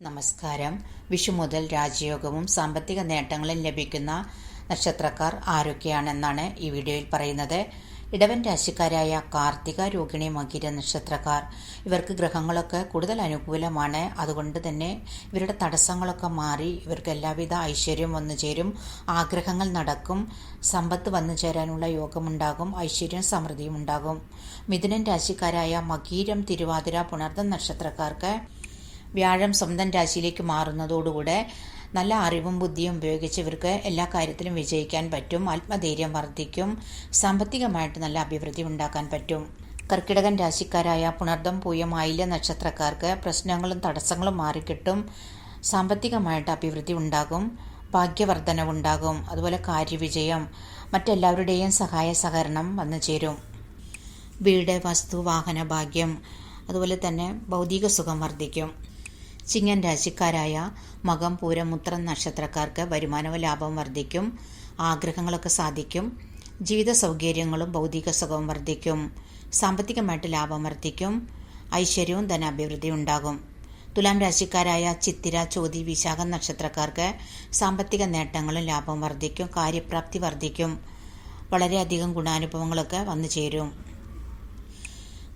നമസ്കാരം. വിഷു മുതൽ രാജയോഗവും സാമ്പത്തിക നേട്ടങ്ങളും ലഭിക്കുന്ന നക്ഷത്രക്കാർ ആരൊക്കെയാണെന്നാണ് ഈ വീഡിയോയിൽ പറയുന്നത്. ഇടവൻ രാശിക്കാരായ കാർത്തിക രോഗിണി മകിര നക്ഷത്രക്കാർ. ഇവർക്ക് ഗ്രഹങ്ങളൊക്കെ കൂടുതൽ അനുകൂലമാണ്. അതുകൊണ്ട് തന്നെ ഇവരുടെ തടസ്സങ്ങളൊക്കെ മാറി ഇവർക്ക് എല്ലാവിധ ഐശ്വര്യം വന്നു ചേരും ആഗ്രഹങ്ങൾ നടക്കും സമ്പത്ത് വന്നു ചേരാനുള്ള യോഗമുണ്ടാകും ഐശ്വര്യം സമൃദ്ധിയും ഉണ്ടാകും മിഥുനൻ രാശിക്കാരായ മകീരം തിരുവാതിര പുണർദം നക്ഷത്രക്കാർക്ക് വ്യാഴം സ്വന്തം രാശിയിലേക്ക് മാറുന്നതോടുകൂടെ നല്ല അറിവും ബുദ്ധിയും ഉപയോഗിച്ച് ഇവർക്ക് എല്ലാ കാര്യത്തിലും വിജയിക്കാൻ പറ്റും ആത്മധൈര്യം വർദ്ധിക്കും സാമ്പത്തികമായിട്ട് നല്ല അഭിവൃദ്ധി ഉണ്ടാക്കാൻ പറ്റും. കർക്കിടകൻ രാശിക്കാരായ പുണർദം പൂയം ആയില്യ നക്ഷത്രക്കാർക്ക് പ്രശ്നങ്ങളും തടസ്സങ്ങളും മാറിക്കിട്ടും സാമ്പത്തികമായിട്ട് അഭിവൃദ്ധി ഉണ്ടാകും ഭാഗ്യവർദ്ധനവുണ്ടാകും അതുപോലെ കാര്യവിജയം മറ്റെല്ലാവരുടെയും സഹായ സഹകരണം വന്നു ചേരും. വീട് വസ്തു വാഹന ഭാഗ്യം അതുപോലെ തന്നെ ഭൗതിക സുഖം വർദ്ധിക്കും. ചിങ്ങൻ രാശിക്കാരായ മകം പൂരം ഉത്രം നക്ഷത്രക്കാർക്ക് വരുമാനവും ലാഭം വർദ്ധിക്കും. ആഗ്രഹങ്ങളൊക്കെ സാധിക്കും. ജീവിത സൗകര്യങ്ങളും ഭൗതിക സുഖവും വർദ്ധിക്കും. സാമ്പത്തികമായിട്ട് ലാഭം വർദ്ധിക്കും. ഐശ്വര്യവും ധനാഭിവൃദ്ധിയും ഉണ്ടാകും. തുലാം രാശിക്കാരായ ചിത്തിര ചോതി വിശാഖ നക്ഷത്രക്കാർക്ക് സാമ്പത്തിക നേട്ടങ്ങളും ലാഭം വർദ്ധിക്കും. കാര്യപ്രാപ്തി വർദ്ധിക്കും. വളരെയധികം ഗുണാനുഭവങ്ങളൊക്കെ വന്നു ചേരും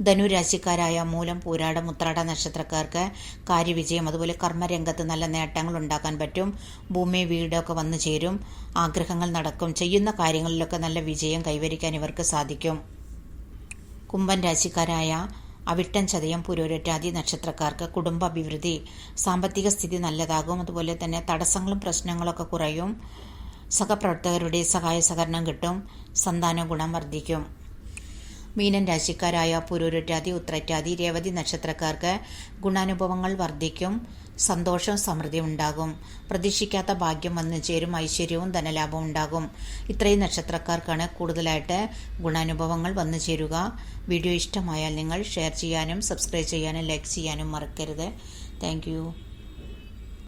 ധനുരാശിക്കാരായ മൂലം പൂരാട മുത്രാട നക്ഷത്രക്കാർക്ക് കാര്യവിജയം അതുപോലെ കർമ്മരംഗത്ത് നല്ല നേട്ടങ്ങൾ ഉണ്ടാക്കാൻ പറ്റും. ഭൂമി വീടൊക്കെ വന്നു ചേരും. ആഗ്രഹങ്ങൾ നടക്കും. ചെയ്യുന്ന കാര്യങ്ങളിലൊക്കെ നല്ല വിജയം കൈവരിക്കാൻ ഇവർക്ക് സാധിക്കും. കുംഭൻ രാശിക്കാരായ അവിട്ടൻ ചതയം പുരോരറ്റാതി നക്ഷത്രക്കാർക്ക് കുടുംബ അഭിവൃദ്ധി സാമ്പത്തിക സ്ഥിതി നല്ലതാകും. അതുപോലെ തന്നെ തടസ്സങ്ങളും പ്രശ്നങ്ങളൊക്കെ കുറയും. സഹപ്രവർത്തകരുടെ സഹായ സഹകരണം കിട്ടും. സന്താന ഗുണം വർദ്ധിക്കും. മീനൻ രാശിക്കാരായ പുരൂരറ്റാതി ഉത്രറ്റാതി രേവതി നക്ഷത്രക്കാർക്ക് ഗുണാനുഭവങ്ങൾ വർദ്ധിക്കും സന്തോഷം സമൃദ്ധി ഉണ്ടാകും പ്രതീക്ഷിക്കാത്ത ഭാഗ്യം വന്നു ചേരും ഐശ്വര്യവും ധനലാഭവും ഉണ്ടാകും. ഇത്രയും നക്ഷത്രക്കാർക്കാണ് കൂടുതലായിട്ട് ഗുണാനുഭവങ്ങൾ വന്നു ചേരുക. വീഡിയോ ഇഷ്ടമായാൽ നിങ്ങൾ ഷെയർ ചെയ്യാനും സബ്സ്ക്രൈബ് ചെയ്യാനും ലൈക്ക് ചെയ്യാനും മറക്കരുത്. താങ്ക്